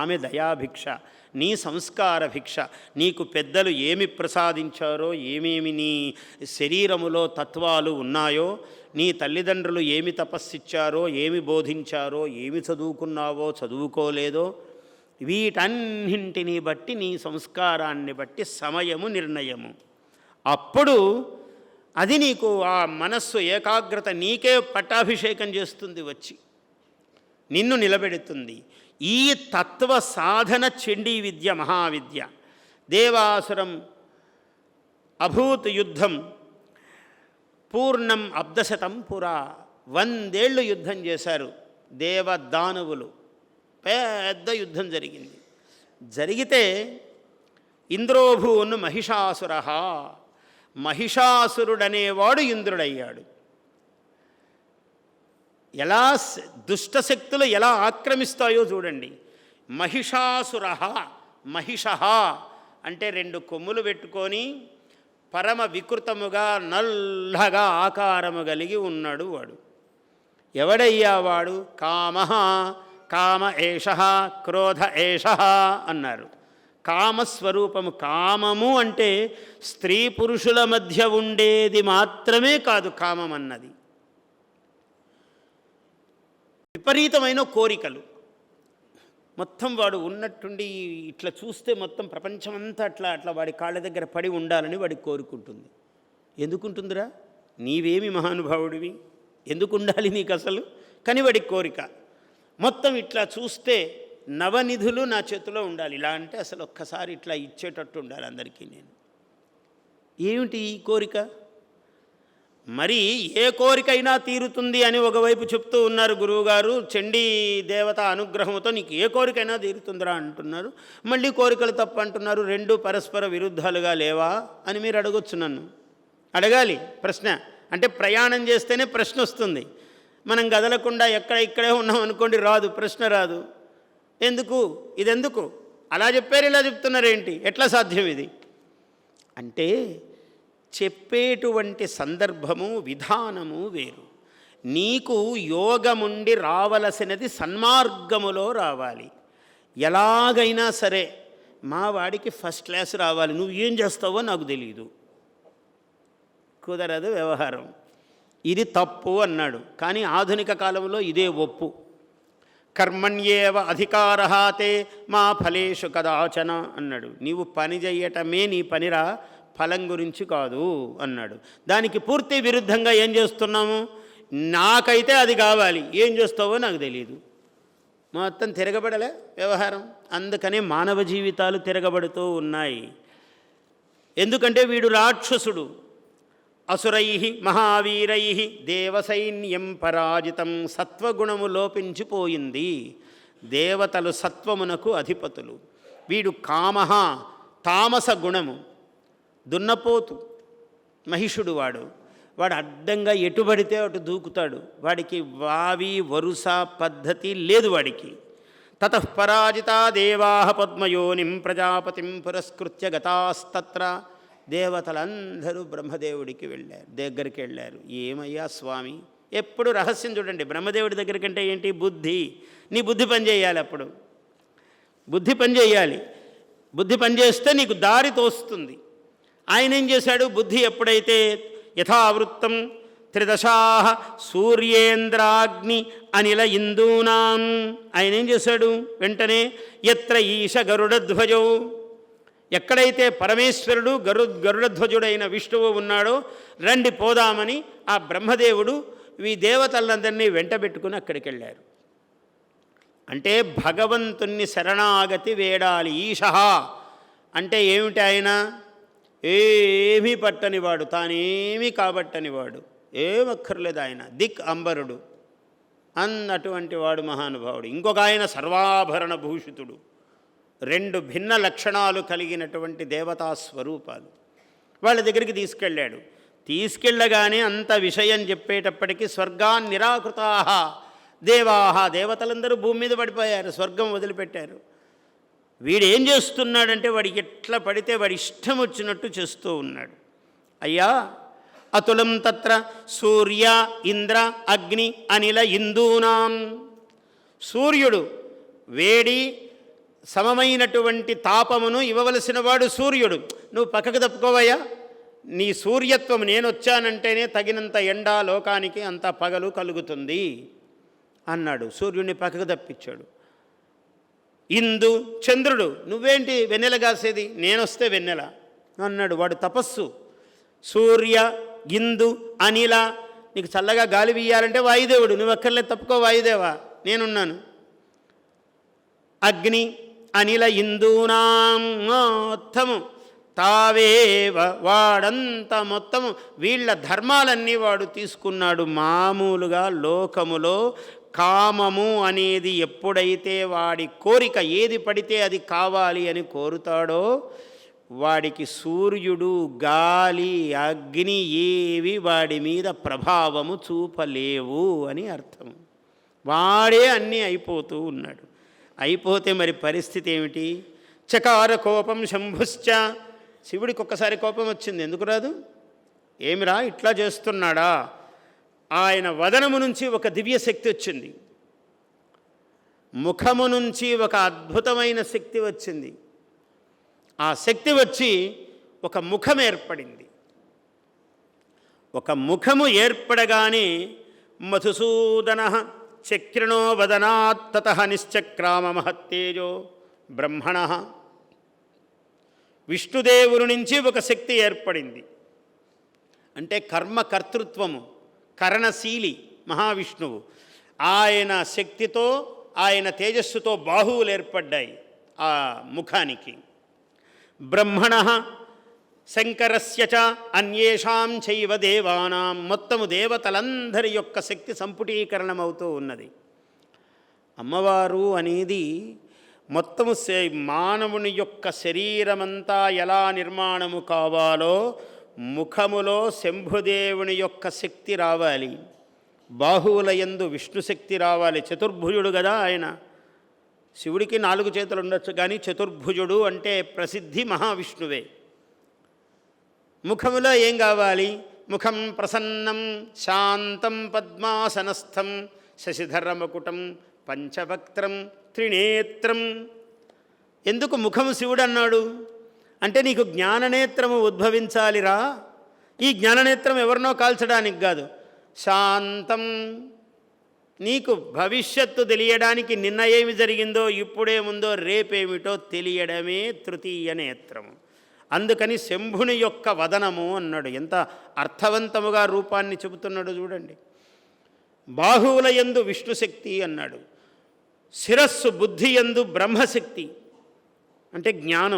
ఆమె దయాభిక్ష నీ సంస్కార భిక్ష. నీకు పెద్దలు ఏమి ప్రసాదించారో ఏమేమి నీ శరీరములో తత్వాలు ఉన్నాయో నీ తల్లిదండ్రులు ఏమి తపస్సిచ్చారో ఏమి బోధించారో ఏమి చదువుకున్నావో చదువుకోలేదో వీటన్నింటినీ బట్టి నీ సంస్కారాన్ని బట్టి సమయము నిర్ణయము. అప్పుడు అది నీకు ఆ మనస్సు ఏకాగ్రత నీకే పట్టాభిషేకం చేస్తుంది వచ్చి. నిన్ను నిలబెడుతుంది. ఈ తత్వ సాధన చండీ విద్య మహావిద్య. దేవాసురం అభూత్ యుద్ధం పూర్ణం అబ్దశతం పురా. వందేళ్ళు యుద్ధం చేశారు దేవదానవులు. పెద్ద యుద్ధం జరిగింది. జరిగితే ఇంద్రోభూను మహిషాసుర మహిషాసురుడనేవాడు ఇంద్రుడయ్యాడు. ఎలా దుష్టశక్తులు ఎలా ఆక్రమిస్తాయో చూడండి. మహిషాసుర మహిష అంటే రెండు కొమ్ములు పెట్టుకొని పరమ వికృతముగా నల్లగా ఆకారము కలిగి ఉన్నాడు వాడు. ఎవడయ్యా వాడు? కామ కామ ఏష క్రోధ ఏష అన్నారు. కామస్వరూపము కామము అంటే స్త్రీ పురుషుల మధ్య ఉండేది మాత్రమే కాదు కామం అన్నది. విపరీతమైన కోరికలు. మొత్తం వాడు ఉన్నట్టుండి ఇట్లా చూస్తే మొత్తం ప్రపంచమంతా అట్లా అట్లా వాడి కాళ్ళ దగ్గర పడి ఉండాలని వాడికి కోరుకుంటుంది. ఎందుకుంటుందిరా? నీవేమి మహానుభావుడివి? ఎందుకు ఉండాలి నీకు అసలు కానీ వాడి కోరిక. మొత్తం ఇట్లా చూస్తే నవనిధులు నా చేతిలో ఉండాలి. ఇలా అంటే అసలు ఒక్కసారి ఇట్లా ఇచ్చేటట్టు ఉండాలి అందరికీ నేను. ఏమిటి ఈ కోరిక? మరి ఏ కోరికైనా తీరుతుంది అని ఒకవైపు చెప్తూ ఉన్నారు గురువుగారు. చండీ దేవత అనుగ్రహంతో నీకు ఏ కోరికైనా తీరుతుందిరా అంటున్నారు. మళ్ళీ కోరికలు తప్ప అంటున్నారు. రెండు పరస్పర విరుద్ధాలుగా లేవా అని మీరు అడగొచ్చు నన్ను. అడగాలి ప్రశ్న. అంటే ప్రయాణం చేస్తేనే ప్రశ్న వస్తుంది. మనం కదలకుండా ఎక్కడ ఇక్కడే ఉన్నాం అనుకోండి రాదు ప్రశ్న రాదు. ఎందుకు? ఇదెందుకు? అలా చెప్పారు ఇలా చెప్తున్నారేంటి ఎట్లా సాధ్యం ఇది? అంటే చెప్పేటువంటి సందర్భము విధానము వేరు. నీకు యోగముండి రావలసినది సన్మార్గములో రావాలి. ఎలాగైనా సరే మా వాడికి ఫస్ట్ క్లాస్ రావాలి. నువ్వు ఏం చేస్తావో నాకు తెలియదు కుదరదు వ్యవహారం. ఇది తప్పు అన్నాడు. కానీ ఆధునిక కాలంలో ఇదే ఒప్పు. కర్మణ్యేవ అధికారహాతే మా ఫలేషు కదాచన అన్నాడు. నీవు పని చెయ్యటమే నీ పనిరా ఫలం గురించి కాదు అన్నాడు. దానికి పూర్తి విరుద్ధంగా ఏం చేస్తున్నాము? నాకైతే అది కావాలి. ఏం చేస్తావో నాకు తెలియదు మొత్తం తిరగబడలే వ్యవహారం. అందుకనే మానవ జీవితాలు తిరగబడుతూ ఉన్నాయి. ఎందుకంటే వీడు రాక్షసుడు. అసురై మహావీరై దేవసైన్యం పరాజితం సత్వగుణము లోపించిపోయింది. దేవతలు సత్వమునకు అధిపతులు. వీడు కామ తామస గుణము దున్నపోతు. మహిషుడు వాడు. వాడు అడ్డంగా ఎటుబడితే అటు దూకుతాడు. వాడికి వావి వరుస పద్ధతి లేదు వాడికి. తతపరాజిత దేవా పద్మయోనిం ప్రజాపతిం పురస్కృత్య గతాస్తత్ర. దేవతలందరూ బ్రహ్మదేవుడికి వెళ్ళారు దగ్గరికి వెళ్ళారు. ఏమయ్యా స్వామి? ఎప్పుడు రహస్యం చూడండి. బ్రహ్మదేవుడి దగ్గరికంటే ఏంటి? బుద్ధి. నీ బుద్ధి పనిచేయాలి అప్పుడు. బుద్ధి పనిచేయాలి బుద్ధి పనిచేస్తే నీకు దారి తోస్తుంది. ఆయన ఏం చేశాడు? బుద్ధి ఎప్పుడైతే యథావృత్తం త్రిదశా సూర్యేంద్రాగ్ని అనిల ఇందూనాం. ఆయన ఏం చేశాడు? వెంటనే ఎత్ర ఈశ గరుడధ్వజో. ఎక్కడైతే పరమేశ్వరుడు గరు గరుడధ్వజుడైన విష్ణువు ఉన్నాడో రండి పోదామని ఆ బ్రహ్మదేవుడు ఈ దేవతలందరినీ వెంటబెట్టుకుని అక్కడికి వెళ్ళారు అంటే భగవంతుణ్ణి శరణాగతి వేడాలి ఈశ. అంటే ఏమిటి ఆయన? ఏమీ పట్టనివాడు తానేమీ కాబట్టనివాడు. ఏమక్కర్లేదు ఆయన. దిక్ అంబరుడు. అన్నటువంటి వాడు మహానుభావుడు. ఇంకొక ఆయన సర్వాభరణ భూషితుడు. రెండు భిన్న లక్షణాలు కలిగినటువంటి దేవతా స్వరూపాలు. వాళ్ళ దగ్గరికి తీసుకెళ్ళాడు. తీసుకెళ్ళగానే అంత విషయం చెప్పేటప్పటికీ స్వర్గాన్ నిరాకృతా దేవాహ దేవతలందరూ భూమి మీద పడిపోయారు. స్వర్గం వదిలిపెట్టారు. వీడేం చేస్తున్నాడంటే వాడికి ఎట్లా పడితే వాడి ఇష్టం వచ్చినట్టు చేస్తూ ఉన్నాడు. అయ్యా అతులం తత్ర సూర్య ఇంద్ర అగ్ని అనిల ఇందూనాం సూర్యుడు వేడి సమమైనటువంటి తాపమును ఇవ్వవలసిన వాడు సూర్యుడు. నువ్వు పక్కకు తప్పుకోవయ్యా. నీ సూర్యత్వం నేను వచ్చానంటేనే తగినంత ఎండ లోకానికి అంత పగలు కలుగుతుంది అన్నాడు. సూర్యుడిని పక్కకు తప్పించాడు. ఇందు చంద్రుడు నువ్వేంటి వెన్నెల కాసేది నేనొస్తే వెన్నెల. అన్నాడు వాడు తపస్సు. సూర్య ఇందు అనిల నీకు చల్లగా గాలి వీయాలంటే వాయుదేవుడు నువ్వు తప్పుకో వాయుదేవా నేనున్నాను. అగ్ని అనిల ఇందూనాం మొత్తము తావేవ వాడంతా మొత్తము వీళ్ళ ధర్మాలన్నీ వాడు తీసుకున్నాడు మామూలుగా లోకములో కామము అనేది ఎప్పుడైతే వాడి కోరిక ఏది పడితే అది కావాలి అని కోరుతాడో వాడికి సూర్యుడు గాలి అగ్ని ఏవి వాడి మీద ప్రభావము చూపలేవు అని అర్థం. వాడే అన్నీ అయిపోతూ ఉన్నాడు. అయిపోతే మరి పరిస్థితి ఏమిటి? చకార కోపం శంభుశ్చ. శివుడికి ఒక్కసారి కోపం వచ్చింది. ఎందుకు రాదు? ఏమిరా? ఇట్లా చేస్తున్నాడా? ఆయన వదనము నుంచి ఒక దివ్య శక్తి వచ్చింది. ముఖము నుంచి ఒక అద్భుతమైన శక్తి వచ్చింది. ఆ శక్తి వచ్చి ఒక ముఖం ఏర్పడింది. ఒక ముఖము ఏర్పడగానే మధుసూదన చక్రిణో వదనాత్తత నిశ్చక్రామ మహత్తేజో బ్రహ్మణ. విష్ణుదేవుని నుంచి ఒక శక్తి ఏర్పడింది. అంటే కర్మకర్తృత్వము కరణశీలి మహావిష్ణువు. ఆయన శక్తితో ఆయన తేజస్సుతో బాహువులు ఏర్పడ్డాయి ఆ ముఖానికి. బ్రహ్మణ శంకరస్య చ అన్యేషాం చైవ దేవానాం. మొత్తము దేవతలందరి యొక్క శక్తి సంపుటీకరణమవుతూ ఉన్నది. అమ్మవారు అనేది మొత్తము మానవుని యొక్క శరీరమంతా ఎలా నిర్మాణము కావాలో ముఖములో శంభుదేవుని యొక్క శక్తి రావాలి. బాహువుల యందు విష్ణు శక్తి రావాలి. చతుర్భుజుడు కదా ఆయన. శివుడికి నాలుగు చేతులు ఉండొచ్చు కానీ చతుర్భుజుడు అంటే ప్రసిద్ధి మహావిష్ణువే. ముఖములో ఏం కావాలి? ముఖం ప్రసన్నం శాంతం పద్మాసనస్థం శశిధరమకుటం పంచవక్త్రం త్రినేత్రం. ఎందుకు ముఖం శివుడు అన్నాడు అంటే నీకు జ్ఞాననేత్రము ఉద్భవించాలిరా. ఈ జ్ఞాననేత్రం ఎవరినో కాల్చడానికి కాదు. శాంతం. నీకు భవిష్యత్తు తెలియడానికి నిన్న ఏమి జరిగిందో ఇప్పుడేముందో రేపేమిటో తెలియడమే తృతీయ నేత్రము అందుకని శంభుని యొక్క వదనము అన్నాడు. ఎంత అర్థవంతముగా రూపాన్ని చెబుతున్నాడు చూడండి. బాహువుల యందు విష్ణుశక్తి అన్నాడు. శిరస్సు బుద్ధి యందు బ్రహ్మశక్తి. అంటే జ్ఞానం.